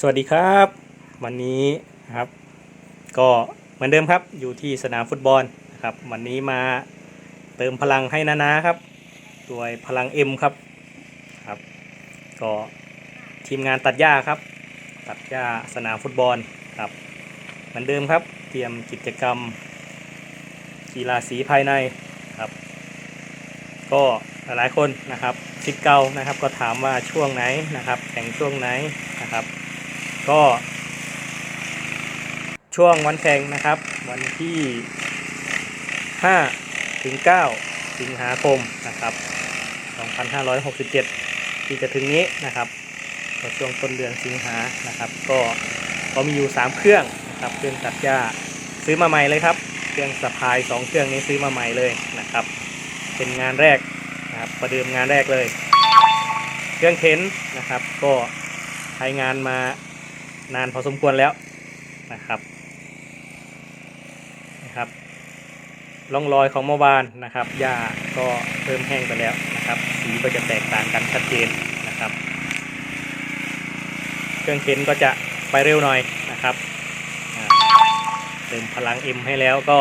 สวัสดีครับ วันนี้นะครับ ก็เหมือนเดิมครับอยู่ที่สนามฟุตบอลนะครับ วันนี้มาเติมพลังให้นานาครับด้วยพลัง M ครับครับ ก็ทีมงานตัดหญ้าครับ ตัดหญ้าสนามฟุตบอลครับ เหมือนเดิมครับ เตรียมกิจกรรมกีฬาสีภายในครับ ก็หลายๆคนนะครับสิทธิ์เก่านะครับ ก็ถามว่าช่วงไหนนะครับแข่งช่วงไหนนะครับ ก็ ช่วงวันแข่งนะครับ วันที่ 5 ถึง 9 สิงหาคมนะครับ 2567 ที่จะถึงนี้นะครับช่วงต้นเดือนสิงหานะครับ ก็ก็มีอยู่ 3 เครื่องนะครับ เครื่องตัดหญ้าซื้อมาใหม่เลยครับ เครื่องสะพาย 2 เครื่องนี้ซื้อมาใหม่เลยนะครับ เป็นงานแรกนะครับประเดิมงานแรกเลย เครื่องเข็นนะครับ ก็ใช้งานมา นานพอสมควรแล้วนะครับนะครับร่องรอยของเมื่อวานนะครับหญ้าก็เริ่มแห้งไปแล้วนะครับ สีก็จะแตกต่างกันชัดเจนนะครับ เครื่องเข็นก็จะไปเร็วหน่อยนะครับเติมพลัง M ให้แล้วก็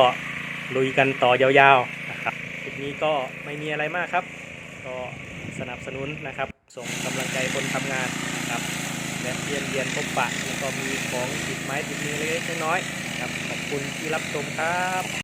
ลุยกันต่อยาวๆนะครับคลิปนี้ก็ไม่มีอะไรมากครับ ก็สนับสนุนนะครับ ส่งกำลังใจคนทำงาน เรียนเยียนพบปะแล้วก็มีของติดไม้ติดมือเล็กๆน้อยๆครับขอบคุณที่รับชมครับ